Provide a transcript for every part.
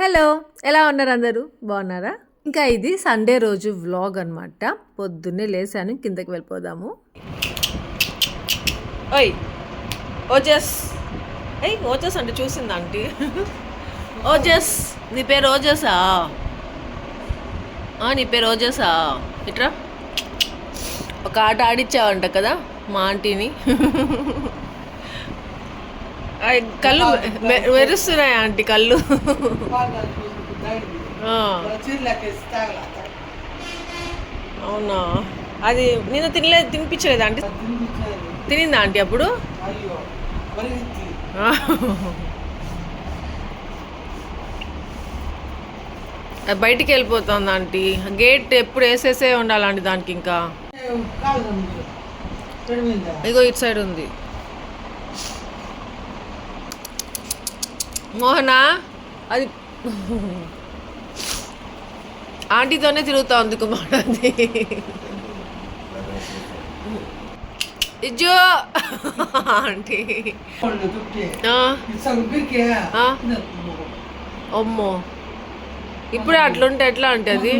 Hello ఎలా ఉన్నారు అందరూ? బాగున్నారా? ఇంకా ఇది సండే రోజు వ్లాగ్ అనమాట పొద్దున్నే లేసాను కిందకి వెళ్ళిపోదాము. ఓయ్ ఓజస్. ఏయ్ ఓజస్ అంటే చూసింది ఆంటీ? ఓజస్ నీ పేరు ఓజసా? నీ పేరు ఓజసా? ఇట్రా. ఒక ఆట ఆడిచ్చావంట కదా మా ఆంటీని. కళ్ళు మెరుస్తున్నాయి ఆంటీ కళ్ళు. అవునా? అది నేను తినలేదు తినిపించలేదు ఆంటీ? తినిందా ఆంటీ అప్పుడు? బయటికి వెళ్ళిపోతుంది ఆంటీ. గేట్ ఎప్పుడు వేసేసే ఉండాలండి దానికి ఇంకా. ఇగో ఇటు సైడ్ ఉంది. మోహనా? అది ఆంటీతోనే తిరుగుతా ఉంది కుమారది ఇజ్జో! ఆంటీ. అమ్మో. ఇప్పుడే అట్లుంటే ఎట్లా అంటే అది?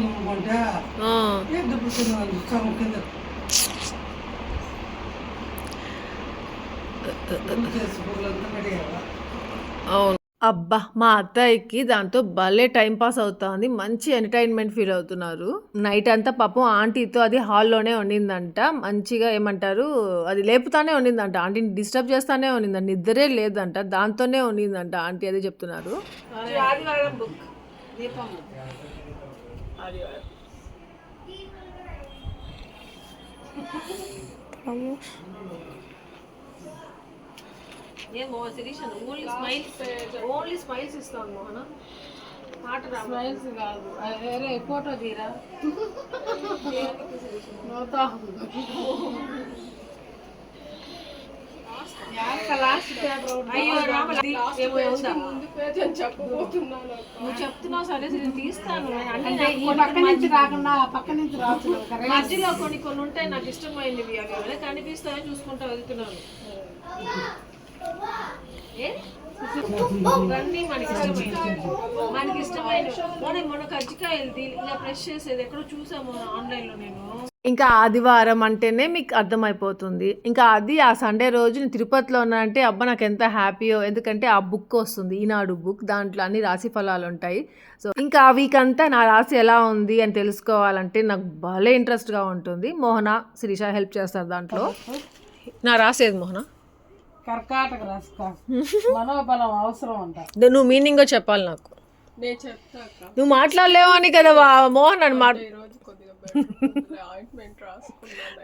అవును. అబ్బా మా అత్తయ్యకి దాంతో భలే టైం పాస్ అవుతుంది. మంచి ఎంటర్టైన్మెంట్ ఫీల్ అవుతున్నారు. నైట్ అంతా పాపం ఆంటీతో అది హాల్లోనే ఉండిందంట. మంచిగా ఏమంటారు అది లేపుతానే ఉండిందంట. ఆంటీని డిస్టర్బ్ చేస్తానే ఉండిందంట. నిద్రే లేదంట. దాంతోనే ఉండిందంట ఆంటీ అదే చెప్తున్నారు. ఆదివారం బుక్. ఏమో Sirish only smiles only smiles ఇస్తాను మోహన. పాట స్మైల్స్ కాదు. అరే ఫోటో తీరా? నువ్వు చెప్తున్నావు సరే నేను తీస్తాను. అంటే పక్క నుంచి రాకుండా ఆ పక్క నుంచి రావచ్చు కదా మధ్యలో కొన్ని కొన్ని ఉంటాయి నాకు ఇష్టమైనవి అవి కనిపిస్తాయని చూసుకుంటా వెళ్తున్నాను. ఇవన్నీ మనకి మనకి మొన్న మొన్న ఇలా ఫ్రెష్ చేసేది ఎక్కడో చూసాము ఆన్లైన్లో నేను. ఇంకా ఆదివారం అంటేనే మీకు అర్థమైపోతుంది. ఇంకా అది ఆ సండే రోజు నేను తిరుపతిలో ఉన్నానంటే అబ్బా నాకు ఎంత హ్యాపీయో. ఎందుకంటే ఆ బుక్ వస్తుంది ఈనాడు బుక్. దాంట్లో అన్ని రాశి ఫలాలు ఉంటాయి. సో ఇంకా ఆ వీక్ అంతా నా రాశి ఎలా ఉంది అని తెలుసుకోవాలంటే నాకు భలే ఇంట్రెస్ట్గా ఉంటుంది. మోహన శిరీష హెల్ప్ చేస్తారు దాంట్లో. నా రాసేది మోహన? కర్కాటక రాసుక. మనోబలం అవసరం అంట. నువ్వు మీనింగ్ చెప్పాలి నాకు. నేను చెప్తాక నువ్వు మాట్లాడలేవు అని కదా మోహన్ అని మాట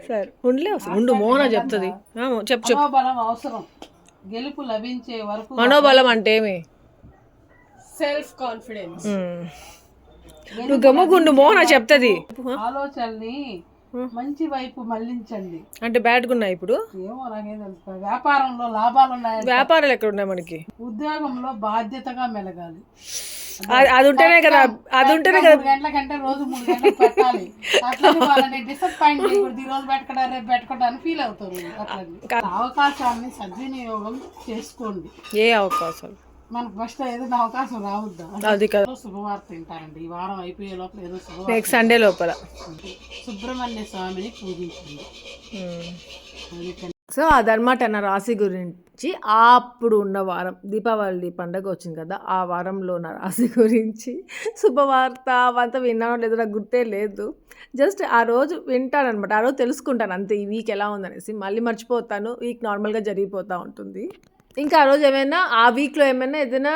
సరే ఉండలే అసలు ఉండు మోహన చెప్తుంది. ఆ, చెప్పు చెప్పు. మనోబలం అవసరం. గెలుపు లభించే వరకు మనోబలం అంటే ఏమి? Self confidence. నువ్వు గమ్ముగుండు మోహన చెప్తుంది. ఆలోచనని మంచి వైపు మళ్ళించండి అంటే బ్యాడ్గా ఉన్నాయి ఇప్పుడు? ఏమో నాకేం తెలుసు. వ్యాపారంలో లాభాలు ఉన్నాయంటే వ్యాపారాలు ఎక్కడ ఉన్నాయి మనకి? ఉద్యోగంలో బాధ్యతగా మెలగాలి. అది- ఉంటేనే కదా అది ఉంటేనే కదా. గంటల కంటే రోజు మూడు గంటలకు పెట్టాలి. అట్లా వాళ్ళని డిసప్పాయింట్ చేయకూడదు. ఈ రోజు పెట్టకుండా రేపు పెట్టకుండా అని ఫీల్ అవుతారు అవకాశాన్ని సద్వినియోగం చేసుకోండి. ఏ అవకాశాలు? మనకు ఫస్ట్ ఏదైనా అవకాశం రావద్దా? అది కదా. శుభవార్త తింటారండి. ఈ వారం అయిపోయే లోపల ఏదో శుభవార్త నెక్స్ట్ సండే లోపల. సుబ్రహ్మణ్య స్వామిని. అందుకని సో అదనమాట నా రాశి గురించి అప్పుడు ఉన్న వారం దీపావళి పండగ వచ్చింది కదా ఆ వారంలో నా రాశి గురించి శుభవార్త అవంతా విన్నానో లేదో నాకు గుర్తే లేదు. జస్ట్ ఆ రోజు వింటాను అనమాట ఆ రోజు తెలుసుకుంటాను అంతే ఈ వీక్ ఎలా ఉందనేసి. మళ్ళీ మర్చిపోతాను వీక్ నార్మల్గా జరిగిపోతూ ఉంటుంది. ఇంకా ఆ రోజు ఏమైనా ఆ వీక్లో ఏమైనా ఏదైనా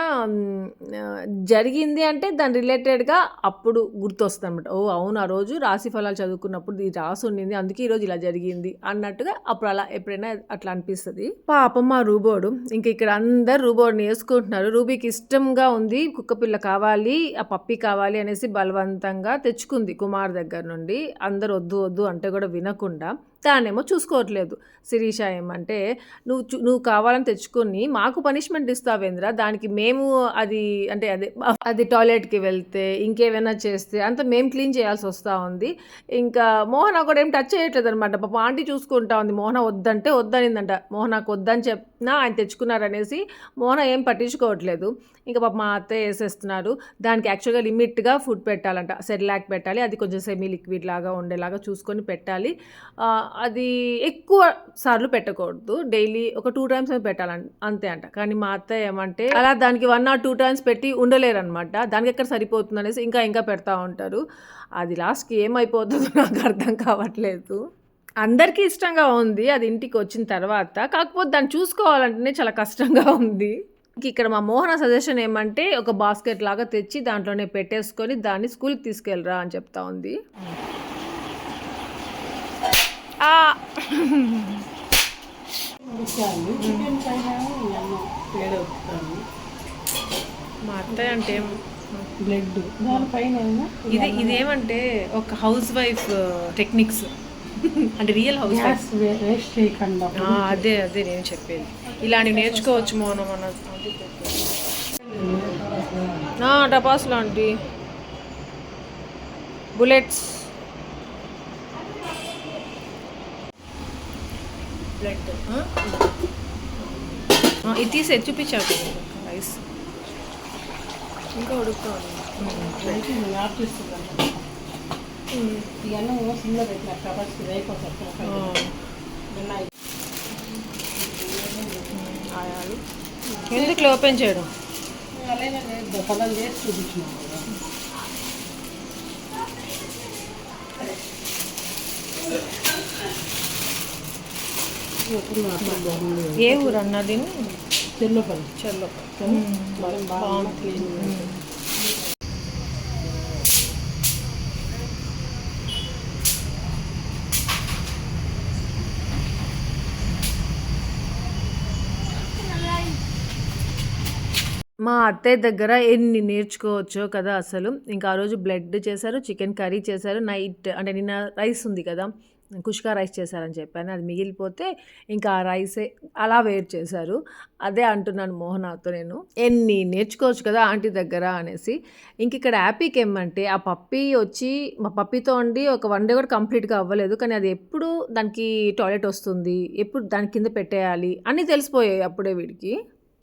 జరిగింది అంటే దాని రిలేటెడ్గా అప్పుడు గుర్తొస్తుంది అనమాట ఓ అవును ఆ రోజు రాశి ఫలాలు చదువుకున్నప్పుడు ఇది రాసి ఉండింది అందుకే ఈరోజు ఇలా జరిగింది అన్నట్టుగా అప్పుడు అలా ఎప్పుడైనా అట్లా అనిపిస్తుంది. పాపం మా రూబోడు ఇంకా ఇక్కడ అందరు రూబోడ్ని వేసుకుంటున్నారు రూబీకి ఇష్టంగా ఉంది కుక్కపిల్ల కావాలి ఆ పప్పి కావాలి అనేసి బలవంతంగా తెచ్చుకుంది కుమార్ దగ్గర నుండి. అందరు వద్దు వద్దు అంటే కూడా వినకుండా. తానేమో చూసుకోవట్లేదు. శిరీష ఏమంటే నువ్వు చూ- నువ్వు కావాలని తెచ్చుకొని మాకు పనిష్మెంట్ ఇస్తావేంద్ర దానికి మేము అది అంటే అది అది టాయిలెట్కి వెళ్తే ఇంకేమైనా చేస్తే అంత మేము క్లీన్ చేయాల్సి వస్తూ ఉంది. ఇంకా మోహన కూడా ఏం టచ్ చేయట్లేదు అనమాట పాప ఆంటీ చూసుకుంటా ఉంది. మోహన వద్దంటే వద్దనిందంట. మోహనకు వద్దని చెప్ నా ఆయన తెచ్చుకున్నారనేసి మోన ఏం పట్టించుకోవట్లేదు. ఇంకా పాప మా అత్తయ్య వేసేస్తున్నారు దానికి యాక్చువల్గా లిమిట్గా ఫుడ్ పెట్టాలంట. సెర్లాక్ పెట్టాలి. అది కొంచెం సెమీ లిక్విడ్ లాగా ఉండేలాగా చూసుకొని పెట్టాలి. అది ఎక్కువ సార్లు పెట్టకూడదు. డైలీ ఒక టూ టైమ్స్ పెట్టాలి అంతే అంట. కానీ మా అత్తయ్య ఏమంటే అలా దానికి వన్ ఆర్ టూ టైమ్స్ పెట్టి ఉండలేరు అనమాట దానికి ఎక్కడ సరిపోతుంది అనేసి ఇంకా ఇంకా పెడతా ఉంటారు. అది లాస్ట్కి ఏమైపోతుందో నాకు అర్థం కావట్లేదు. అందరికీ ఇష్టంగా ఉంది అది ఇంటికి వచ్చిన తర్వాత. కాకపోతే దాన్ని చూసుకోవాలంటేనే చాలా కష్టంగా ఉంది. ఇంక ఇక్కడ మా మోహన సజెషన్ ఏమంటే ఒక బాస్కెట్ లాగా తెచ్చి దాంట్లోనే పెట్టేసుకొని దాన్ని స్కూల్కి తీసుకెళ్ళరా అని చెప్తా ఉంది. మా అత్తయ్య అంటే బ్లడ్. ఇది ఇదేమంటే ఒక హౌస్ వైఫ్ టెక్నిక్స్. అంటే రియల్ హౌస్ వేస్ట్ చేయకుండా అదే అదే నేను చెప్పేది. ఇలాంటివి నేర్చుకోవచ్చు మోహన మన టపాస్ లాంటి బుల్లెట్స్ బ్లడ్ ఇది తీసే చూపించావు రైస్ ఇంకా ఉడుకుతా. అన్నం సిమ్లో పెట్టిన కాబట్టి అయిపోతుంది ఆయాలు ఎందుకు ఓపెన్ చేయడం పదం చేసి చూపించినాం ఏ ఊరు అన్నది తెల్లపల్లి చల్లో మనం బాగా మా అత్తయ్య దగ్గర ఎన్ని నేర్చుకోవచ్చో కదా అసలు. ఇంకా ఆ రోజు బ్లడ్ చేశారు చికెన్ కర్రీ చేశారు నైట్ అంటే నిన్న రైస్ ఉంది కదా కుష్కా రైస్ చేశారని చెప్పాను. అది మిగిలిపోతే ఇంకా ఆ రైసే అలా వేరు చేశారు. అదే అంటున్నాను మోహనాతో నేను. ఎన్ని నేర్చుకోవచ్చు కదా ఆంటీ దగ్గర అనేసి. ఇంక ఇక్కడ హ్యాపీకి ఏమంటే ఆ పప్పి వచ్చి మా పప్పితో ఉండి ఒక వన్ డే కూడా కంప్లీట్గా అవ్వలేదు. కానీ అది ఎప్పుడు దానికి టాయిలెట్ వస్తుంది ఎప్పుడు దాని కింద పెట్టేయాలి అన్నీ తెలిసిపోయాయి అప్పుడే వీడికి.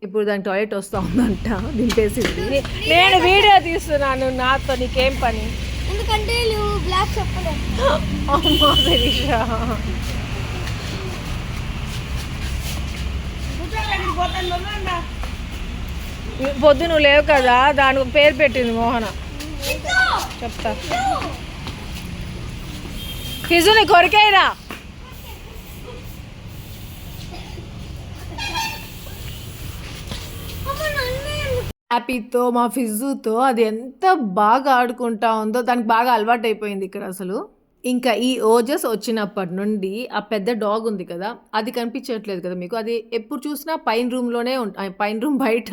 ఇప్పుడు దాని టాయిలెట్ వస్తూ ఉందంట దింపేసింది నేను వీడియో తీస్తున్నాను నాతో నీకేం పని? ఎందుకంటే బ్లాక్ పొద్దు నువ్వు లేవు కదా దానికి ఒక పేరు పెట్టింది మోహన. చెప్తా. ఫిజుని కొరికేరా హ్యాపీతో మా ఫిజుతో అది ఎంత బాగా ఆడుకుంటా ఉందో దానికి బాగా అలవాటు అయిపోయింది ఇక్కడ అసలు. ఇంకా ఈ ఓజస్ వచ్చినప్పటి నుండి ఆ పెద్ద డాగ్ ఉంది కదా అది కనిపించట్లేదు కదా మీకు? అది ఎప్పుడు చూసినా పైన రూమ్లోనే ఉంటా పైన రూమ్ బయట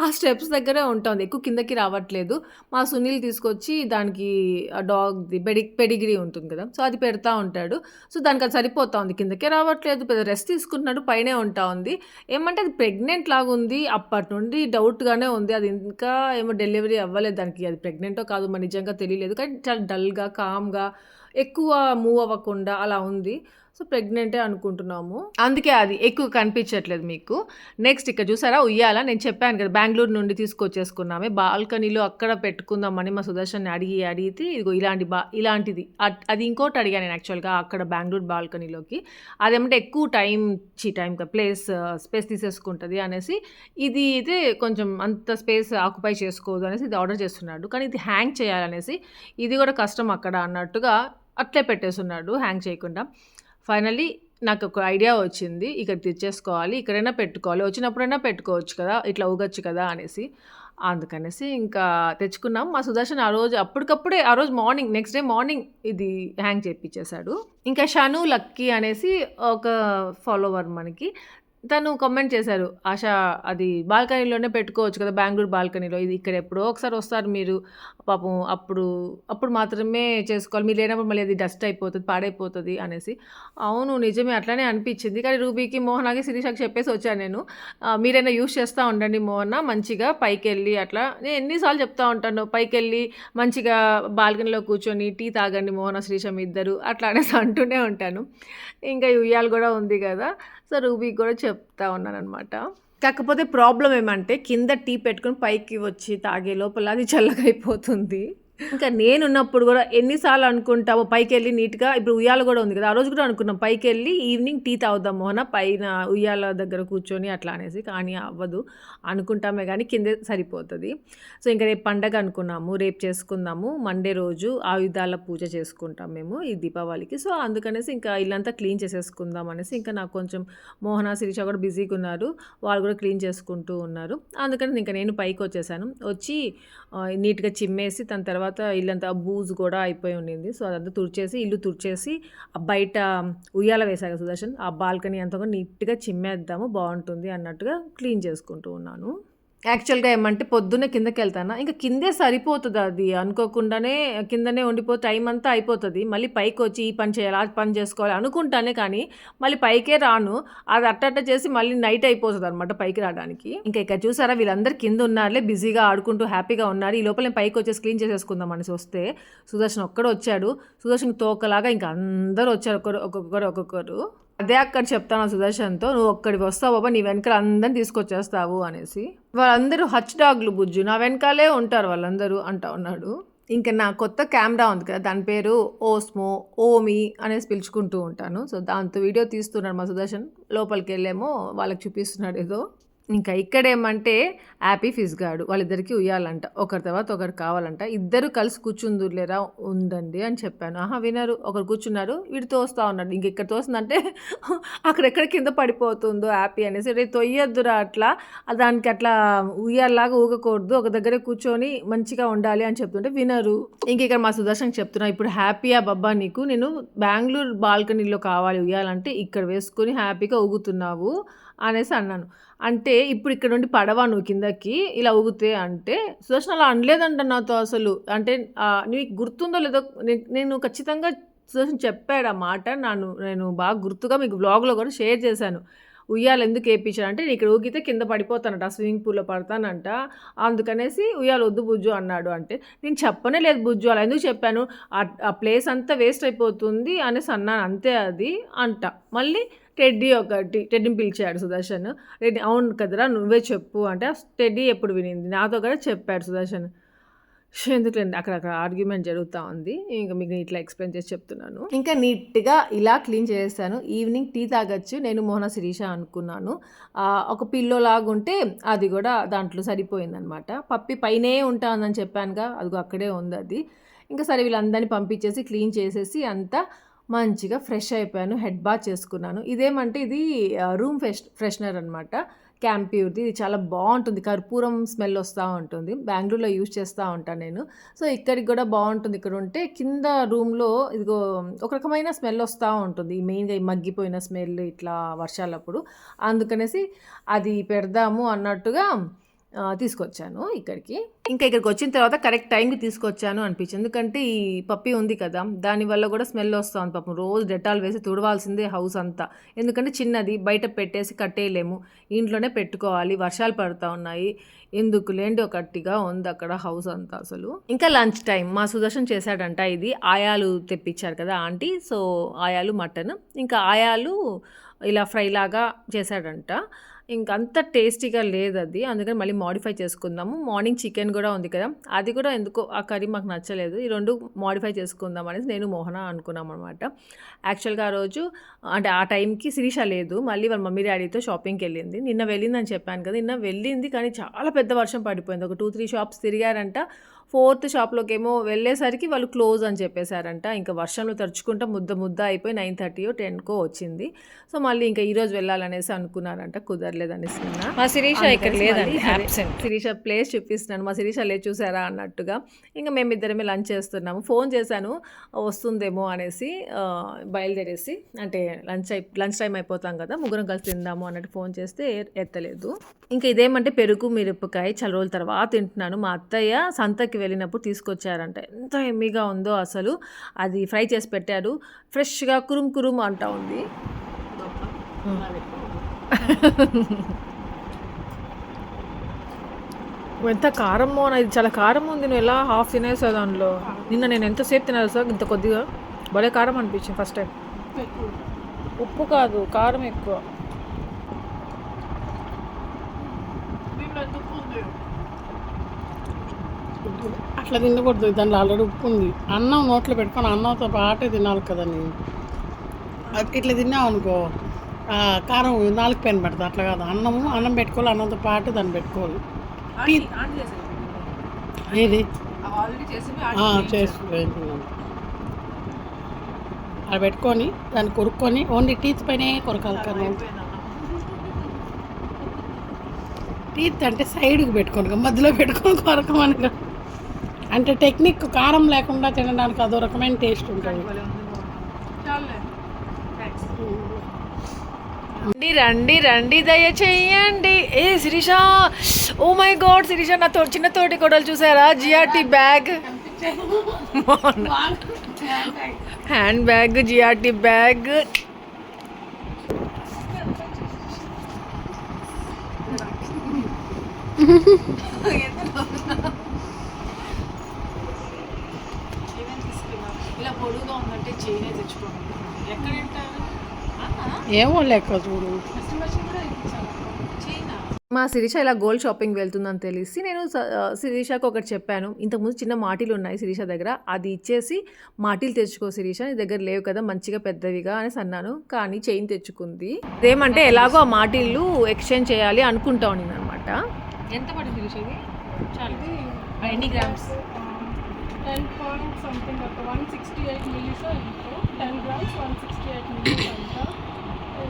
ఆ స్టెప్స్ దగ్గరే ఉంటుంది. ఎక్కువ కిందకి రావట్లేదు. మా సునీల్ తీసుకొచ్చి దానికి ఆ డాగ్ది పెడి పెడిగిరీ ఉంటుంది కదా సో అది పెడతా ఉంటాడు. సో దానికి అది సరిపోతా ఉంది. కిందకే రావట్లేదు. పెద్ద రెస్ట్ తీసుకుంటున్నాడు. పైనే ఉంటా ఉంది. ఏమంటే అది ప్రెగ్నెంట్ లాగా ఉంది. అప్పటి నుండి డౌట్గానే ఉంది. అది ఇంకా ఏమో డెలివరీ అవ్వలేదు. దానికి అది ప్రెగ్నెంటో కాదు మరి నిజంగా తెలియలేదు. కానీ చాలా డల్గా కామ్గా ఎక్కువ మూవ్ అవ్వకుండా అలా ఉంది. సో ప్రెగ్నెంటే అనుకుంటున్నాము. అందుకే అది ఎక్కువ కనిపించట్లేదు మీకు. నెక్స్ట్ ఇక్కడ చూసారా? ఉయ్యాల నేను చెప్పాను కదా బెంగళూరు నుండి తీసుకొచ్చేసుకున్నామే. బాల్కనీలో అక్కడ పెట్టుకుందామని మా సుదర్శన్ అడిగి అడిగితే ఇదిగో ఇలాంటి బా ఇలాంటిది. అది ఇంకోటి అడిగాను నేను యాక్చువల్గా అక్కడ బెంగళూరు బాల్కనీలోకి. అదేమంటే ఎక్కువ టైం చి టైం ప్లేస్ స్పేస్ తీసేసుకుంటుంది అనేసి ఇది అయితే కొంచెం అంత స్పేస్ ఆక్యుపై చేసుకోదు అనేసి ఇది ఆర్డర్ చేస్తున్నాడు. కానీ ఇది హ్యాంగ్ చేయాలనేసి ఇది కూడా కష్టం అక్కడ అన్నట్టుగా అట్లే పెట్టేస్తున్నాడు హ్యాంగ్ చేయకుండా. ఫైనల్లీ నాకు ఒక ఐడియా వచ్చింది ఇక్కడ తెచ్చేసుకోవాలి ఇక్కడైనా పెట్టుకోవాలి వచ్చినప్పుడైనా పెట్టుకోవచ్చు కదా ఇట్లా ఊగొచ్చు కదా అనేసి. అందుకనేసి ఇంకా తెచ్చుకున్నాం. మా సుదర్శన్ ఆ రోజు అప్పటికప్పుడే ఆ రోజు మార్నింగ్ నెక్స్ట్ డే మార్నింగ్ ఇది హ్యాంగ్ చేపించేశాడు ఇంకా షను లక్కీ అనేసి ఒక ఫాలోవర్ మనకి తను కామెంట్ చేశారు ఆశ అది బాల్కనీలోనే పెట్టుకోవచ్చు కదా బెంగళూరు బాల్కనీలో ఇది ఇక్కడ ఎప్పుడో ఒకసారి వస్తారు మీరు. పాపం అప్పుడు అప్పుడు మాత్రమే చేసుకోవాలి. మీరు లేనప్పుడు మళ్ళీ అది డస్ట్ అయిపోతుంది పాడైపోతుంది అనేసి. అవును నిజమే అట్లానే అనిపించింది. కానీ రూబీకి మోహనాకి శిరీషకి చెప్పేసి వచ్చాను నేను. మీరైనా యూస్ చేస్తూ ఉండండి మోహన మంచిగా పైకి వెళ్ళి అట్లా. నేను ఎన్నిసార్లు చెప్తా ఉంటాను పైకి వెళ్ళి మంచిగా బాల్కనీలో కూర్చొని టీ తాగండి మోహన శ్రీశం ఇద్దరు అట్లా అనేసి అంటూనే ఉంటాను. ఇంకా ఈ ఉయ్యాలు కూడా ఉంది కదా. సో రూబీకి కూడా చెప్తా ఉన్నాను అనమాట కాకపోతే ప్రాబ్లం ఏమంటే కింద టీ పెట్టుకొని పైకి వచ్చి తాగే లోపల అది చల్లగైపోతుంది ఇంకా నేనున్నప్పుడు కూడా ఎన్నిసార్లు అనుకుంటామో పైకి వెళ్ళి నీట్గా ఇప్పుడు ఉయ్యాల కూడా ఉంది కదా ఆ రోజు కూడా అనుకున్నాం పైకి వెళ్ళి ఈవినింగ్ టీ తాగుదాం మోహన పైన ఉయ్యాల దగ్గర కూర్చొని అట్లా అనేసి కానీ అవ్వదు అనుకుంటామే కానీ కింద సరిపోతుంది. సో ఇంకా రేపు పండగ అనుకున్నాము రేపు చేసుకుందాము మండే రోజు ఆయుధాల పూజ చేసుకుంటాం మేము ఈ దీపావళికి. సో అందుకనేసి ఇంకా ఇల్లంతా క్లీన్ చేసేసుకుందాం అనేసి ఇంకా నాకు కొంచెం మోహన శిరీష కూడా బిజీగా ఉన్నారు వాళ్ళు కూడా క్లీన్ చేసుకుంటూ ఉన్నారు. అందుకని ఇంకా నేను పైకి వచ్చేసాను. వచ్చి నీట్గా చిమ్మేసి దాని తర్వాత తర్వాత ఇల్లంతా బూజు కూడా అయిపోయి ఉండింది. సో అదంతా తుడిచేసి ఇల్లు తుడిచేసి ఆ బయట ఉయ్యాల వేశాక సుదర్శన్ ఆ బాల్కనీ అంతా కూడా నీట్గా చిమ్మేద్దాము బాగుంటుంది అన్నట్టుగా క్లీన్ చేసుకుంటూ ఉన్నాను. యాక్చువల్గా ఏమంటే పొద్దున్నే కిందకి వెళ్తానా ఇంకా కిందే సరిపోతుంది అది. అనుకోకుండానే కిందనే ఉండిపో టైం అంతా అయిపోతుంది. మళ్ళీ పైకి వచ్చి ఈ పని చేయాలి ఆ పని చేసుకోవాలి అనుకుంటానే కానీ మళ్ళీ పైకే రాను. అది అట్టట్ట చేసి మళ్ళీ నైట్ అయిపోతుంది అనమాట పైకి రావడానికి. ఇంకా ఇక్కడ చూసారా వీళ్ళందరూ కింద ఉన్నారులే బిజీగా ఆడుకుంటూ హ్యాపీగా ఉన్నారు. ఈ లోపల నేను పైకి వచ్చేసి క్లీన్ చేసేసుకుందాం అనేసి వస్తే సుదర్శన్ ఒక్కడు వచ్చాడు. సుదర్శన్ తోకలాగా ఇంకా అందరూ వచ్చారు ఒకరు ఒక్కొక్కరు ఒక్కొక్కరు. అదే అక్కడ చెప్తాను సుదర్శన్తో నువ్వు ఒక్కడికి వస్తావు బాబా నీ వెనకాల అందరిని తీసుకొచ్చేస్తావు అనేసి. వాళ్ళందరూ హచ్ డాగ్లు బుజ్జు. నా వెనకాలే ఉంటారు వాళ్ళందరూ అంటా ఉన్నాడు. ఇంకా నా కొత్త కెమెరా ఉంది కదా దాని పేరు ఓస్మో ఓమి అనేసి పిలుచుకుంటూ ఉంటాను. సో దాంతో వీడియో తీస్తున్నాడు మా సుదర్శన్. లోపలికి వెళ్ళేమో వాళ్ళకి చూపిస్తున్నాడు ఏదో. ఇంకా ఇక్కడేమంటే హ్యాపీ ఫిజ్ గాడు వాళ్ళిద్దరికీ ఉయ్యాలంట. ఒకరి తర్వాత ఒకరు కావాలంట. ఇద్దరు కలిసి కూర్చుందులేరా ఉందండి అని చెప్పాను. ఆహా వినరు. ఒకరు కూర్చున్నారు. వీడు తోస్తూ ఉన్నాడు. ఇంక ఇక్కడ తోస్తుందంటే అక్కడెక్కడ కింద పడిపోతుందో హ్యాపీ అనేసి. రే తొయ్యొద్దురా అట్లా. దానికి అట్లా ఉయ్యాలలాగా ఊగకూడదు. ఒక దగ్గర కూర్చొని మంచిగా ఉండాలి అని చెప్తుంటే వినరు. ఇంక ఇక్కడ మా సుదర్శన్ చెప్తున్నా ఇప్పుడు హ్యాపీయా బబ్బా నీకు? నేను బెంగళూరు బాల్కనీలో కావాలి ఉయ్యాలంటే ఇక్కడ వేసుకొని హ్యాపీగా ఊగుతున్నావు అనేసి అన్నాను. అంటే ఇప్పుడు ఇక్కడ నుండి పడవా నువ్వు కిందకి ఇలా ఊగితే అంటే సుదర్శన్ అలా అనలేదంట నాతో అసలు. అంటే నీకు గుర్తుందో లేదో నేను ఖచ్చితంగా సుదర్శన్ చెప్పాడు ఆ మాట. నన్ను నేను బాగా గుర్తుగా మీకు బ్లాగ్లో కూడా షేర్ చేశాను. ఉయ్యాలు ఎందుకు వేయించాను అంటే నేను ఇక్కడ ఊగితే కింద పడిపోతానంట స్విమ్మింగ్ పూల్లో పడతానంట. అందుకనేసి ఉయ్యాలు వద్దు బుజ్జు అన్నాడు అంటే నేను చెప్పనే లేదు బుజ్జు అలా ఎందుకు చెప్పాను? ఆ ప్లేస్ అంతా వేస్ట్ అయిపోతుంది అనేసి అన్నాను అంతే అది అంట. మళ్ళీ టెడ్డీ ఒకటి టెడ్డీని పిలిచాడు సుదర్శన్. రెడ్డి అవును కదరా నువ్వే చెప్పు. అంటే టెడ్డీ ఎప్పుడు వినింది? నాతో కూడా చెప్పాడు సుదర్శన్. ఎందుకులేండి అక్కడ అక్కడ ఆర్గ్యుమెంట్ జరుగుతూ ఉంది. ఇంకా మీకు ఇట్లా ఎక్స్ప్లెయిన్ చేసి చెప్తున్నాను. ఇంకా నీట్గా ఇలా క్లీన్ చేస్తాను ఈవినింగ్ టీ తాగొచ్చు నేను మోహన శిరీష అనుకున్నాను. ఒక పిల్లో లాగుంటే అది కూడా దాంట్లో సరిపోయిందనమాట. పప్పి పైనే ఉంటుందని చెప్పానుగా అదిగో అక్కడే ఉంది అది. ఇంకా సరే వీళ్ళందరినీ పంపించేసి క్లీన్ చేసేసి అంతా మంచిగా ఫ్రెష్ అయిపోయాను హెడ్ బాత్ చేసుకున్నాను. ఇదేమంటే ఇది రూమ్ ఫ్రెష్ ఫ్రెషనర్ అనమాట క్యాంప్యూర్ది ఇది చాలా బాగుంటుంది. కర్పూరం స్మెల్ వస్తూ ఉంటుంది. బెంగళూరులో యూజ్ చేస్తూ ఉంటాను నేను. సో ఇక్కడికి కూడా బాగుంటుంది. ఇక్కడ ఉంటే కింద రూమ్లో ఇదిగో ఒక రకమైన స్మెల్ వస్తూ ఉంటుంది. మెయిన్గా ఈ మగ్గిపోయిన స్మెల్ ఇట్లా వర్షాలప్పుడు. అందుకనేసి అది పెడదాము అన్నట్టుగా తీసుకొచ్చాను ఇక్కడికి. ఇంకా ఇక్కడికి వచ్చిన తర్వాత కరెక్ట్ టైంకి తీసుకొచ్చాను అనిపించింది. ఎందుకంటే ఈ పప్పి ఉంది కదా దానివల్ల కూడా స్మెల్ వస్తుంది పాపం. రోజు డెటాల్ వేసి తుడవాల్సిందే హౌస్ అంతా. ఎందుకంటే చిన్నది బయట పెట్టేసి కట్టేయలేము. ఇంట్లోనే పెట్టుకోవాలి. వర్షాలు పడుతూ ఉన్నాయి. ఎందుకు లేండి ఒకటిగా ఉంది అక్కడ హౌస్ అంతా అసలు. ఇంకా లంచ్ టైం. మా సుదర్శన్ చేశాడంట ఇది. ఆయాలు తెప్పించారు కదా ఆంటీ. So ఆయాలు mutton. ఇంకా ఆయాలు ఇలా ఫ్రై లాగా చేశాడంట. ఇంకంత అంత టేస్టీగా లేదు అది అందుకని మళ్ళీ మాడిఫై చేసుకుందాము. మార్నింగ్ చికెన్ కూడా ఉంది కదా. అది కూడా ఎందుకో ఆ కర్రీ మాకు నచ్చలేదు. ఈ రెండు మాడిఫై చేసుకుందాం అనేసి నేను మోహన అనుకున్నాం అనమాట యాక్చువల్గా ఆ రోజు అంటే ఆ టైంకి శిరీష లేదు. మళ్ళీ వాళ్ళ మమ్మీ డాడీతో షాపింగ్కి వెళ్ళింది. నిన్న వెళ్ళిందని చెప్పాను కదా. నిన్న వెళ్ళింది కానీ చాలా పెద్ద వర్షం పడిపోయింది. ఒక టూ త్రీ షాప్స్ తిరిగారంట. ఫోర్త్ షాప్లోకి ఏమో వెళ్ళేసరికి వాళ్ళు క్లోజ్ అని చెప్పేశారంట. ఇంకా వర్షంలో తడుచుకుంటా ముద్ద ముద్ద అయిపోయి నైన్ థర్టీయో టెన్కో వచ్చింది. సో మళ్ళీ ఇంకా ఈ రోజు వెళ్ళాలనేసి అనుకున్నారంట. కుదరలేదనేసి మా శిరీష ఇక్కడ లేదండి. శిరీష ప్లేస్ చూపిస్తున్నాను. మా శిరీష లేదు చూసారా అన్నట్టుగా. ఇంకా మేమిద్దరమే లంచ్ చేస్తున్నాము. ఫోన్ చేశాను వస్తుందేమో అనేసి బయలుదేరేసి అంటే లంచ్ అయి లంచ్ టైం అయిపోతాం కదా ముగ్గురం కలిసి తిందాము అన్నట్టు ఫోన్ చేస్తే ఎత్తలేదు. ఇంకా ఇదేమంటే పెరుగు మిరపకాయ చాలా రోజుల తర్వాత తింటున్నాను. మా అత్తయ్య సంతకి వెళ్ళినప్పుడు తీసుకొచ్చారంట. ఎంత ఎమ్మిగా ఉందో అసలు. అది ఫ్రై చేసి పెట్టారు ఫ్రెష్గా కురుమ్ కురుమ్ అంటా ఉంది. ఎంత కారం మోన ఇది చాలా కారం ఉంది. నువ్వు ఎలా హాఫ్ తినేసా దానిలో నిన్న నేను ఎంతసేపు తినాలి సార్? ఇంత కొద్దిగా? భలే కారం అనిపించింది ఫస్ట్ టైం. ఉప్పు కాదు కారం ఎక్కువ. అట్లా తినకూడదు దాంట్లో ఆల్రెడీ ఉప్పు ఉంది. అన్నం నోట్లో పెట్టుకొని అన్నంతో పాటే తినాలి కదా నీ అది ఇట్లా తిన్నావు అనుకో కారం నాలుగు పెన్ పెడతా అట్లా కాదు. అన్నము అన్నం పెట్టుకోవాలి అన్నంతో పాటు దాన్ని పెట్టుకోవాలి. ఏది? చేసి అది పెట్టుకొని దాన్ని కొరుక్కొని ఓన్లీ టీత్ పైనే కొరకాలి కదా. టీత్ అంటే సైడ్కి పెట్టుకోను మధ్యలో పెట్టుకొని కొరకమని అంటే టెక్నిక్ కారం లేకుండా తినడానికి అదో రకమైన టేస్ట్ ఉంటుంది. రండి రండి రండి దయ చెయ్యండి ఏ Sirisha! Oh my god Sirisha నా తో చిన్న తోటి కొడలు చూసారా? GRT bag. Hand bag GRT bag. పొడుగుగా ఉందంటే చైనే తెచ్చుకోండి ఎక్కడ ఉంటారు ఏమో లెక్క చూడు. చైనా? మా శిరీష ఇలా గోల్డ్ షాపింగ్ వెళ్తుందని తెలిసి నేను శిరీషకు ఒకటి చెప్పాను. ఇంతకుముందు చిన్న మాటీలు ఉన్నాయి శిరీష దగ్గర. అది ఇచ్చేసి మాటీలు తెచ్చుకో శిరీష నీ దగ్గర లేవు కదా మంచిగా పెద్దవిగా అనేసి అన్నాను. కానీ చైన్ తెచ్చుకుంది. ఏమంటే ఎలాగో ఆ మాటీలు ఎక్స్చేంజ్ చేయాలి అనుకుంటా నేను అనమాట ఎంత పడింది ఋషి చాలు. ఎన్ని గ్రామ్స్? టెన్ పాయింట్ సంథింగ్ ఒక one sixty eight millis ten grams one sixty eight millis అంట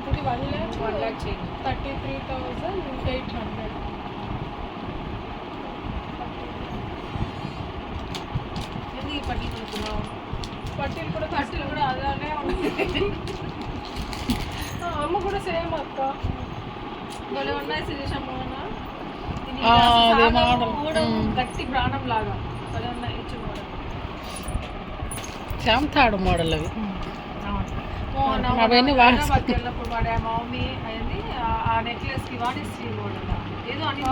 ఇది one lakh one chain thirty three thousand eight hundred పట్టిలు కూడా పట్టిలు కూడా అలానే ఆ, అమ్మ కూడా సేమ్ అక్క. భలే ఉన్నాయి శిరీష model. ఊడం గట్టి ప్రాణం లాగా భలే ఉన్నాయి ఇచ్చిన మోడల్ శాంతాడు మోడల్ అవి. మోహన అవన్నీ వాడి- హైదరాబాద్కి వెళ్ళినప్పుడు వాడే మా మమ్మీ అయింది ఆ నెక్లెస్కి వాణిశ్రీ మోడల్ ఏదో అని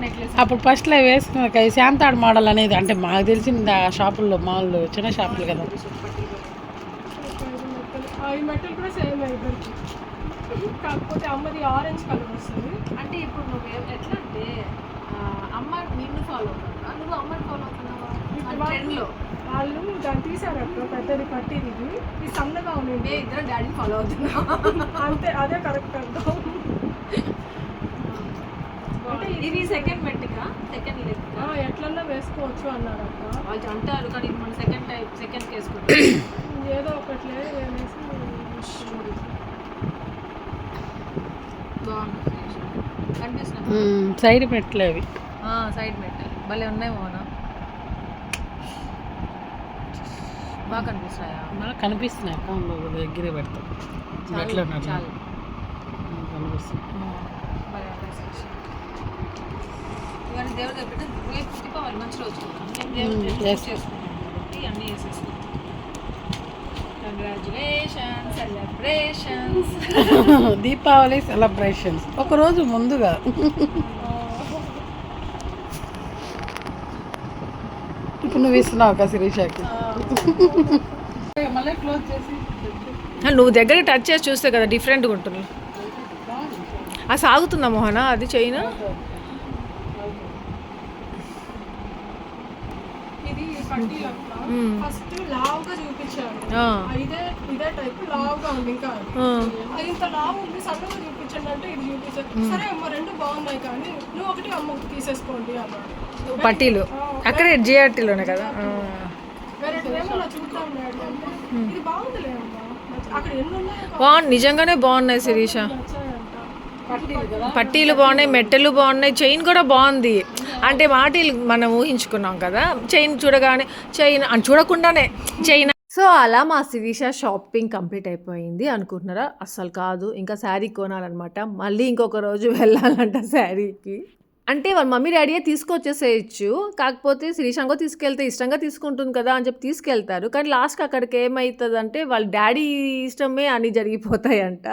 నెక్లెస్ అప్పుడు ఫస్ట్లో వేసుకున్న శాంతాడు మోడల్ అనేది అంటే మాకు తెలిసింది ఆ షాపుల్లో మాల్లో చిన్న షాపులు కదా. ఈ మెటల్ కూడా సేమ్ ఇద్దరికి కాకపోతే అమ్మది ఆరెంజ్ కలర్ వస్తుంది. అంటే ఇప్పుడు నువ్వు ఎట్లా అంటే అమ్మ నిన్ను ఫాలో అవుతున్నా నువ్వు అమ్మని ఫాలో అవుతున్నావా? వాళ్ళు దాన్ని తీసారు అక్క పెద్దది పట్టిది. ఇది సన్నగా ఉంది ఏ ఇద్దరు డాడీని ఫాలో అవుతున్నా. అంతే అదే కరెక్ట్ అర్థం. ఇది సెకండ్ మెట్టికా సెకండ్ లెగ్ ఆ, ఎట్లన్నా వేసుకోవచ్చు అన్నారు అక్క వాళ్ళు అంటారు కానీ మన సెకండ్ టైప్ సెకండ్ వేసుకుంటాం ఏదో ఒకటి వేసి బాగుంది. సైడ్ పెట్టలే అవి. సైడ్ మెట్టలు భలే ఉన్నాయి మోన. బాగా కనిపిస్తున్నాయా బాగా కనిపిస్తున్నాయి ఫోన్లో దగ్గరే పెడతాం. కనిపిస్తుంది. ఇవన్నీ దేవుడి రేపు దీపావళి మంచి రోజు కాబట్టి అన్నీ సెలబ్రేషన్స్ దీపావళి సెలబ్రేషన్స్ ఒక రోజు ముందుగా. నువ్వు ఇస్తున్నావు శిరీషకి? చేసి నువ్వు దగ్గర టచ్ చేసి చూస్తే కదా డిఫరెంట్గా ఉంటుంది. ఆ సాగుతుందా మోహన? అది చైన్ ఇది పట్టీలు అక్క ఫస్ట్ లావుగా చూపించారు ఆ. ఆ, ఇదే ఇదే టైప్ లావుగా ఉంది ఇంకా. అది. ఇంత లావు ఉంది సన్నగా చూపించండి అంటే ఇది సరే అమ్మ రెండు బాగున్నాయి కానీ నువ్వు ఒకటి తీసేసుకోండి అన్నాడు. పట్టీలు. అక్కడే జిఆర్టీలోనే కదా? బాగుంది నిజంగానే బాగున్నాయి శిరీష. పట్టీలు బాగున్నాయి మెట్టెలు బాగున్నాయి చైన్ కూడా బాగుంది. అంటే వాటిలు మనం ఊహించుకున్నాం కదా చైన్ చూడగానే చైన్ అని చూడకుండానే చైన్ సో అలా మా శిరీష షాపింగ్ కంప్లీట్ అయిపోయింది అనుకుంటున్నారా? అస్సలు కాదు. ఇంకా శారీ కొనాలన్నమాట. మళ్ళీ ఇంకొక రోజు వెళ్ళాలంట శారీకి. అంటే వాళ్ళ మమ్మీ డాడీయే తీసుకొచ్చేసేయచ్చు. కాకపోతే శ్రీశాంగో తీసుకెళ్తే ఇష్టంగా తీసుకుంటుంది కదా అని చెప్పి తీసుకెళ్తారు. కానీ లాస్ట్కి అక్కడికి ఏమవుతుందంటే వాళ్ళ డాడీ ఇష్టమే అని జరిగిపోతాయంట.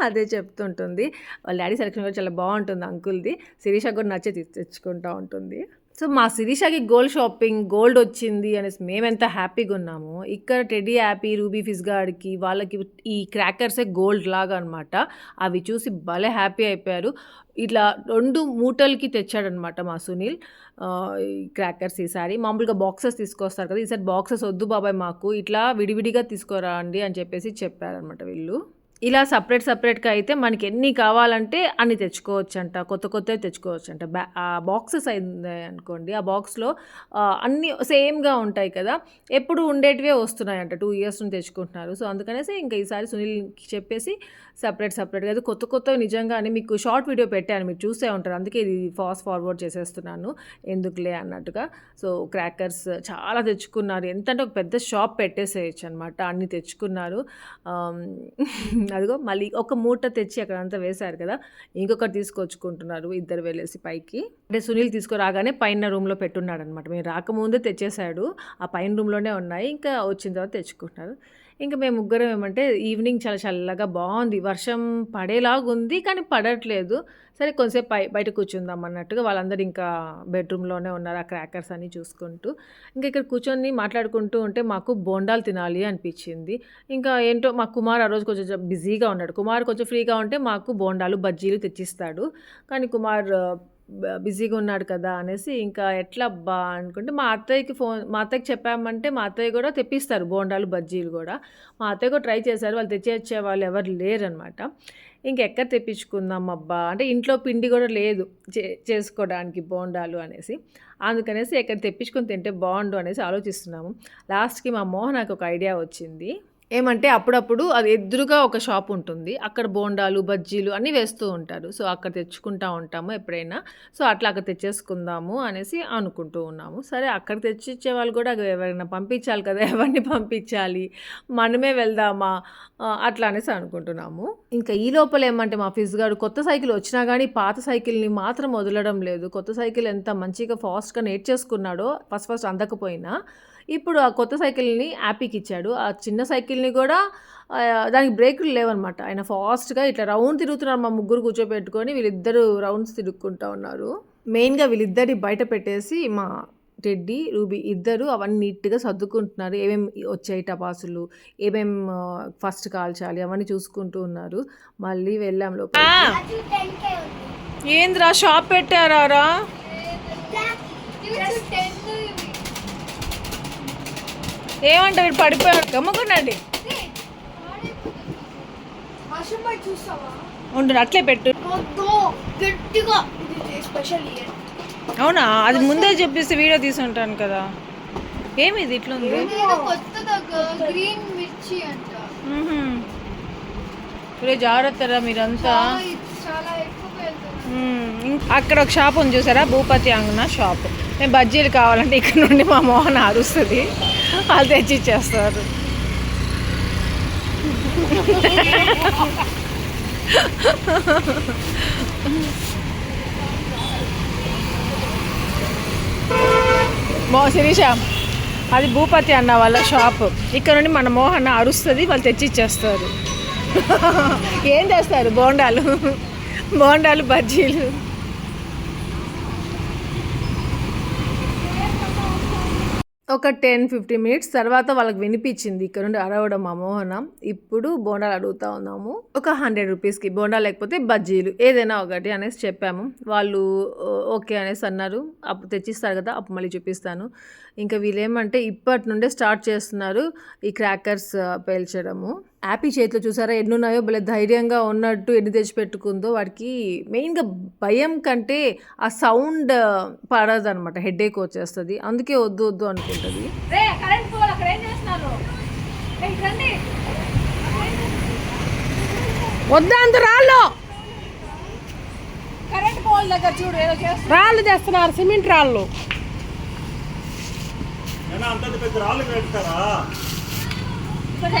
అదే చెప్తుంటుంది. వాళ్ళ డాడీ సెలక్షన్ కూడా చాలా బాగుంటుంది అంకుల్ది. శిరీష కూడా నచ్చే తెచ్చుకుంటూ ఉంటుంది. సో మా శిరీషకి గోల్డ్ షాపింగ్ గోల్డ్ వచ్చింది అనేసి మేమెంత హ్యాపీగా ఉన్నాము ఇక్కడ టెడీ హ్యాపీ రూబీ ఫిజ్ గార్డ్కి వాళ్ళకి ఈ క్రాకర్సే గోల్డ్ లాగా అనమాట అవి చూసి భలే హ్యాపీ అయిపోయారు. ఇట్లా రెండు మూటలకి తెచ్చాడనమాట మా సునీల్. ఈ క్రాకర్స్ ఈసారి మామూలుగా బాక్సెస్ తీసుకొస్తారు కదా ఈసారి బాక్సెస్ వద్దు బాబాయ్ మాకు ఇట్లా విడివిడిగా తీసుకురండి అని చెప్పేసి చెప్పారనమాట వీళ్ళు. ఇలా సపరేట్ సపరేట్గా అయితే మనకి ఎన్ని కావాలంటే అన్ని తెచ్చుకోవచ్చు అంట కొత్త కొత్తవి తెచ్చుకోవచ్చు అంట బ్యా ఆ బాక్సెస్ అయింది అనుకోండి. ఆ బాక్స్లో అన్నీ సేమ్గా ఉంటాయి కదా. ఎప్పుడు ఉండేటివే వస్తున్నాయంట. టూ ఇయర్స్ నుంచి తెచ్చుకుంటున్నారు. సో అందుకనేసి ఇంకా ఈసారి సునీల్కి చెప్పేసి సపరేట్ సపరేట్గా అయితే కొత్త కొత్తవి నిజంగానే మీకు షార్ట్ వీడియో పెట్టాను. మీరు చూసే ఉంటారు. అందుకే ఇది ఫాస్ట్ ఫార్వర్డ్ చేసేస్తున్నాను. ఎందుకులే అన్నట్టుగా. సో క్రాకర్స్ చాలా తెచ్చుకున్నారు. ఎంతంటే ఒక పెద్ద షాప్ పెట్టేసేయచ్చు అనమాట అన్ని తెచ్చుకున్నారు. అదిగో మళ్ళీ ఒక మూట తెచ్చి అక్కడ అంతా వేశారు కదా. ఇంకొకటి తీసుకొచ్చుకుంటున్నారు ఇద్దరు వెళ్ళేసి పైకి. అంటే సునీల్ తీసుకురాగానే పైన రూమ్లో పెట్టున్నాడు అనమాట మేము రాకముందే తెచ్చేశాడు. ఆ పైన రూమ్లోనే ఉన్నాయి. ఇంకా వచ్చిన తర్వాత తెచ్చుకుంటున్నారు. ఇంకా మేము ముగ్గురం ఏమంటే ఈవినింగ్ చాలా చల్లగా బాగుంది. వర్షం పడేలాగా ఉంది కానీ పడట్లేదు. సరే కొంచెంసేపు బయ బయట కూర్చుందాం అన్నట్టుగా వాళ్ళందరూ ఇంకా బెడ్రూమ్లోనే ఉన్నారు ఆ క్రాకర్స్ అన్ని చూసుకుంటూ. ఇంకా ఇక్కడ కూర్చొని మాట్లాడుకుంటూ ఉంటే మాకు బోండాలు తినాలి అనిపించింది. ఇంకా ఏంటో మా కుమార్ ఆ రోజు కొంచెం బిజీగా ఉన్నాడు. కుమార్ కొంచెం ఫ్రీగా ఉంటే మాకు బోండాలు బజ్జీలు తెచ్చిస్తాడు. కానీ కుమార్ బిజీగా ఉన్నాడు కదా అనేసి ఇంకా ఎట్లా అబ్బా అనుకుంటే మా అత్తయ్యకి ఫోన్ మా అత్తయ్యకి చెప్పామంటే మా అత్తయ్య కూడా తెప్పిస్తారు బోండాలు బజ్జీలు కూడా. మా అత్తయ్య కూడా ట్రై చేశారు వాళ్ళు తెచ్చేచ్చే వాళ్ళు ఎవరు లేరనమాట. ఇంకెక్కడ తెప్పించుకుందాం అబ్బా? అంటే ఇంట్లో పిండి కూడా లేదు చే చేసుకోవడానికి బోండాలు అనేసి. అందుకనేసి ఎక్కడ తెప్పించుకొని తింటే బాగుండు అనేసి ఆలోచిస్తున్నాము. లాస్ట్కి మా మోహన్ ఒక ఐడియా వచ్చింది. ఏమంటే అప్పుడప్పుడు అది ఎదురుగా ఒక షాప్ ఉంటుంది. అక్కడ బోండాలు బజ్జీలు అన్నీ వేస్తూ ఉంటారు. సో అక్కడ తెచ్చుకుంటా ఉంటాము ఎప్పుడైనా. సో అట్లా అక్కడ తెచ్చేసుకుందాము అనేసి అనుకుంటూ ఉన్నాము. సరే అక్కడ తెచ్చిచ్చే వాళ్ళు కూడా ఎవరైనా పంపించాలి కదా ఎవరిని పంపించాలి? మనమే వెళ్దామా? అట్లా అనేసి అనుకుంటున్నాము. ఇంకా ఈ లోపల ఏమంటే మా ఫిజ్ గారు కొత్త సైకిల్ వచ్చినా కానీ పాత సైకిల్ని మాత్రం వదలడం లేదు. కొత్త సైకిల్ ఎంత మంచిగా ఫాస్ట్గా నేర్చేసుకున్నాడో ఫస్ట్ ఫస్ట్ అందకపోయినా. ఇప్పుడు ఆ కొత్త సైకిల్ని యాపీకి ఇచ్చాడు. ఆ చిన్న సైకిల్ని కూడా దానికి బ్రేకులు లేవన్నమాట. ఆయన ఫాస్ట్గా ఇట్లా రౌండ్ తిరుగుతున్నారు మా ముగ్గురు కూర్చోబెట్టుకొని వీళ్ళిద్దరు రౌండ్స్ తిరుగుకుంటా ఉన్నారు. మెయిన్గా వీళ్ళిద్దరి బయట పెట్టేసి మా టెడ్డీ రూబీ ఇద్దరు అవన్నీ నీట్గా సర్దుకుంటున్నారు. ఏమేమి వచ్చాయి టపాసులు ఏమేం ఫస్ట్ కాల్చాలి అవన్నీ చూసుకుంటూ ఉన్నారు. మళ్ళీ వెళ్ళాం లోపల ఏంద్రా షాప్ పెట్టారా టెన్ ఏమంటే వీడు పడిపోయాడు. గమ్ముకున్నాండి ఉండు అట్లే పెట్టు. అవునా? అది ముందే చెప్పేసి వీడియో తీసుంటాను కదా. ఏమి ఇది ఇట్లా ఉంది గ్రీన్ మిర్చి అంట ఇప్పుడు జాగ్రత్తరా మీరంతా అక్కడ ఒక షాప్ ఉంది చూసారా? భూపతి అంగన షాప్. నేను బజ్జీలు కావాలంటే ఇక్కడ నుండి మా మోహన్ అరుస్తుంది. వాళ్ళు తెచ్చి ఇచ్చేస్తారు. మో శిరీష అది భూపతి అన్న వాళ్ళ షాప్. ఇక్కడ నుండి మన మోహన్ అరుస్తుంది వాళ్ళు తెచ్చి ఇచ్చేస్తారు. ఏం చేస్తారు? బోండాలు. బోండాలు బజ్జీలు. ఒక టెన్ ఫిఫ్టీ మినిట్స్ తర్వాత వాళ్ళకి వినిపించింది ఇక్కడ నుండి అరవడం అమోహనం ఇప్పుడు బోండాలు అడుగుతా ఉన్నాము. ఒక హండ్రెడ్ రూపీస్కి బోండా లేకపోతే బజ్జీలు ఏదైనా ఒకటి అనేసి చెప్పాము. వాళ్ళు ఓకే అనేసి అన్నారు. అప్పుడు తెచ్చిస్తారు కదా అప్పుడు మళ్ళీ చూపిస్తాను. ఇంకా వీళ్ళేమంటే ఇప్పటి నుండే స్టార్ట్ చేస్తున్నారు ఈ క్రాకర్స్ పేల్చడము. యాపీ చేతిలో చూసారా? ఎన్ని ఉన్నాయో భలే ధైర్యంగా ఉన్నట్టు ఎన్ని తెచ్చిపెట్టుకుందో వాడికి మెయిన్గా భయం కంటే ఆ సౌండ్ పడదు అనమాట హెడ్ ఏక్ వచ్చేస్తుంది. అందుకే వద్దు వద్దు అనుకుంటుంది. రే కరెంట్ పోల్ అక్కడ ఏం చేస్తున్నారు? ఏయ్, రండి. వద్దా అంత రాళ్ళు. కరెంట్ పోల్ దగ్గర చూడు ఏదో చేస్తున్నారు. రాళ్ళు తెస్తున్నారు సిమెంట్ రాళ్ళు. ఏనా అంత పెద్ద రాళ్ళు పెడతారా? బాబా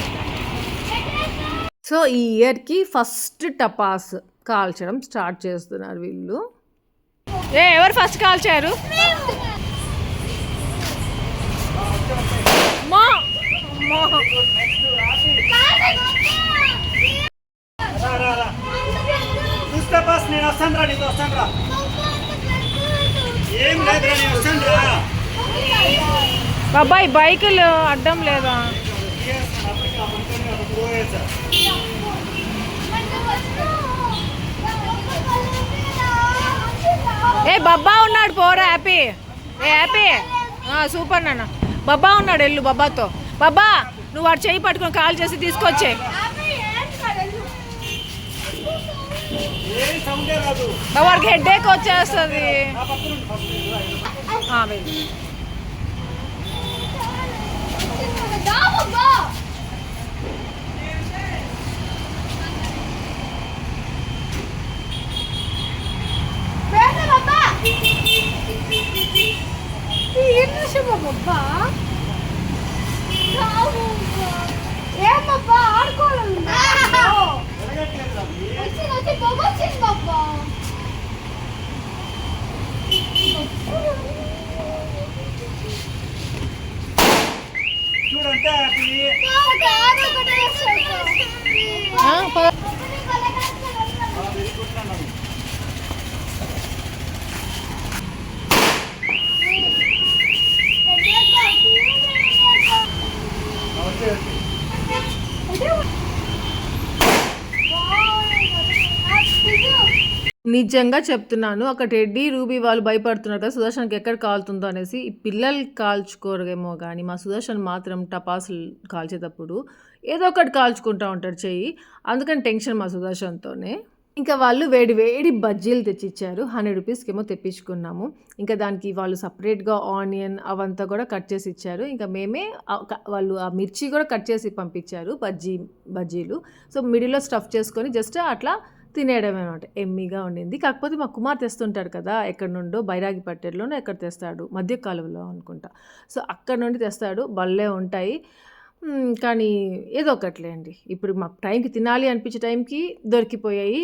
సో ఈ ఇయర్కి ఫస్ట్ టపాస్ కాల్చడం స్టార్ట్ చేస్తున్నారు వీళ్ళు. ఏ ఎవరు ఫస్ట్ కాల్చారు? మా బైకులు అడ్డం లేదా రా చూస్తే బాస్ నేను వస్తాను రా నీకు వస్తాను రా ఏం లేదురా నేను వస్తాను రా బాబాయ్ బైకులు అడ్డం లేదా ఏ బబ్బా ఉన్నాడు పోరా హ్యాపీ. ఏ హ్యాపీ. సూపర్ నాన్న. బబ్బా ఉన్నాడు ఎల్లు బబ్బాతో. బబ్బా నువ్వు వాడు చెయ్యి పట్టుకొని కాల్ చేసి తీసుకొచ్చే. వాడికి హెడ్ ఏక్ వచ్చేస్తుంది వెళ్ళి. ఏమబ్బా ఆడుకోవాలి వెలగట్లేదు రవి. వచ్చింది వచ్చి పొగ వచ్చింది బాబా చూడంతే హ్యాపీ ఆ, పద. ఓకే ఓకే నిజంగా చెప్తున్నాను. అక్కడ టెడ్డీ రూబీ వాళ్ళు భయపడుతున్నారు కదా సుదర్శన్కి ఎక్కడ కాలుతుందో అనేసి. ఈ పిల్లలు కాల్చుకోరేమో కానీ మా సుదర్శన్ మాత్రం టపాసులు కాల్చేటప్పుడు ఏదో ఒకటి కాల్చుకుంటూ ఉంటాడు చెయ్యి. అందుకని టెన్షన్ మా సుదర్శన్తోనే. ఇంకా వాళ్ళు వేడి వేడి బజ్జీలు తెచ్చిచ్చారు. హండ్రెడ్ రూపీస్కి ఏమో తెప్పించుకున్నాము. ఇంకా దానికి వాళ్ళు సపరేట్గా ఆనియన్ అవంతా కూడా కట్ చేసి ఇచ్చారు. ఇంకా మేమే వాళ్ళు ఆ మిర్చి కూడా కట్ చేసి పంపించారు బజ్జీ బజ్జీలు. సో మిడిల్లో స్టఫ్ చేసుకొని జస్ట్ అట్లా తినేయడం అనమాట ఎమ్మీగా ఉండింది కాకపోతే మా కుమార్ తెస్తుంటాడు కదా ఎక్కడి నుండో బైరాగి పట్టెల్లోనో ఎక్కడ తెస్తాడు మధ్య కాలువలో అనుకుంటా. సో అక్కడ నుండి తెస్తాడు భలే ఉంటాయి. కానీ ఏదో ఒకట్లేండి ఇప్పుడు మాకు టైంకి తినాలి అనిపించే టైంకి దొరికిపోయాయి.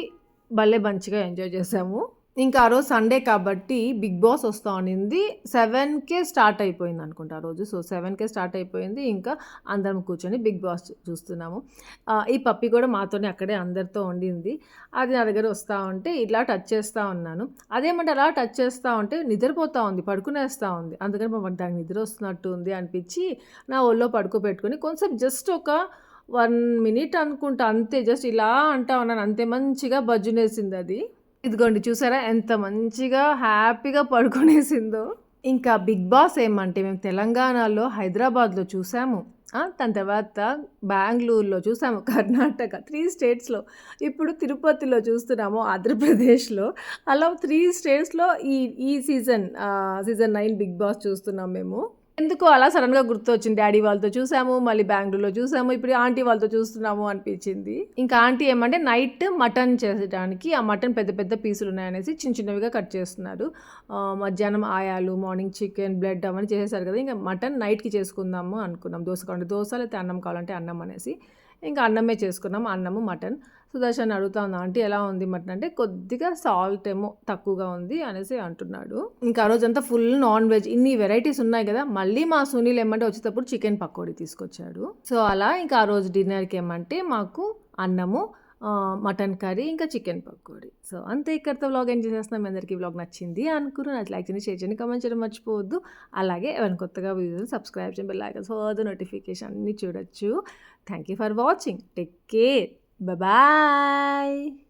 భలే మంచిగా ఎంజాయ్ చేసాము. ఇంకా ఆ రోజు సండే కాబట్టి బిగ్ బాస్ వస్తా ఉన్నింది సెవెన్కే స్టార్ట్ అయిపోయింది అనుకుంటా ఆ రోజు. సో సెవెన్కే స్టార్ట్ అయిపోయింది. ఇంకా అందరం కూర్చొని బిగ్ బాస్ చూస్తున్నాము. ఈ పప్పి కూడా మాతోనే అక్కడే అందరితో ఉండింది. అది నా దగ్గర వస్తూ ఉంటే ఇలా టచ్ చేస్తూ ఉన్నాను. అదేమంటే అలా టచ్ చేస్తూ ఉంటే నిద్రపోతూ ఉంది పడుకునేస్తూ ఉంది. అందుకని పాపం దానికి నిద్ర వస్తున్నట్టు ఉంది అనిపించి నా ఒళ్ళో పడుకోబెట్టుకుని కొంచెం జస్ట్ ఒక వన్ మినిట్ అనుకుంటా. అంతే జస్ట్ ఇలా అంటా ఉన్నాను. అంతే మంచిగా బజ్జునేసింది అది. ఇదిగోండి చూసారా? ఎంత మంచిగా హ్యాపీగా పడుకునేసిందో. ఇంకా బిగ్ బాస్ ఏమంటే మేము తెలంగాణలో హైదరాబాద్లో చూసాము. దాని తర్వాత బెంగళూరులో చూసాము కర్ణాటక త్రీ స్టేట్స్లో ఇప్పుడు తిరుపతిలో చూస్తున్నాము ఆంధ్రప్రదేశ్లో. అలా త్రీ స్టేట్స్లో ఈ ఈ season season nine Bigg Boss చూస్తున్నాం మేము. ఎందుకో అలా సడన్గా గుర్తొచ్చింది డాడీ వాళ్ళతో చూసాము మళ్ళీ బెంగళూరులో చూసాము ఇప్పుడు ఆంటీ వాళ్ళతో చూస్తున్నాము అనిపించింది. ఇంకా ఆంటీ ఏమంటే నైట్ మటన్ చేసడానికి ఆ మటన్ పెద్ద పెద్ద పీసులు ఉన్నాయనేసి చిన్న చిన్నవిగా కట్ చేస్తున్నారు. మధ్యాహ్నం ఆయాలు మార్నింగ్ చికెన్ బ్లడ్ అవన్నీ చేసేసారు కదా ఇంకా మటన్ నైట్కి చేసుకుందాము అనుకున్నాం. దోశ కావాలంటే దోశ లేకపోతే అన్నం కావాలంటే అన్నం అనేసి. ఇంకా అన్నమే చేసుకున్నాం అన్నము మటన్. సుదర్శన్ అడుగుతా ఉంది ఆంటీ ఎలా ఉంది మటన్? అంటే కొద్దిగా సాల్ట్ ఏమో తక్కువగా ఉంది అనేసి అంటున్నాడు. ఇంకా ఆ రోజంతా ఫుల్ నాన్ వెజ్ ఇన్ని వెరైటీస్ ఉన్నాయి కదా మళ్ళీ మా సునీల్ ఏమంటే వచ్చేటప్పుడు చికెన్ పకోడీ తీసుకొచ్చాడు. సో అలా ఇంకా ఆ రోజు డిన్నర్కి ఏమంటే మాకు అన్నము మటన్ కర్రీ ఇంకా చికెన్ పకోడీ. సో అంతే ఇక్కడితో వ్లాగ్ ఎంజాయ్ చేస్తున్నాం మీ అందరికీ వ్లాగ్ నచ్చింది అనుకున్నాను నాకు లైక్ చేయండి షేర్ చేయండి కమెంట్ చేయడం మర్చిపోవద్దు. అలాగే ఎవరైనా కొత్తగా వీడియోని సబ్స్క్రైబ్ చేయండి బెల్ ఐకాన్ ఫర్దర్ నోటిఫికేషన్ అన్ని చూడొచ్చు. Thank you for watching. Take care. Bye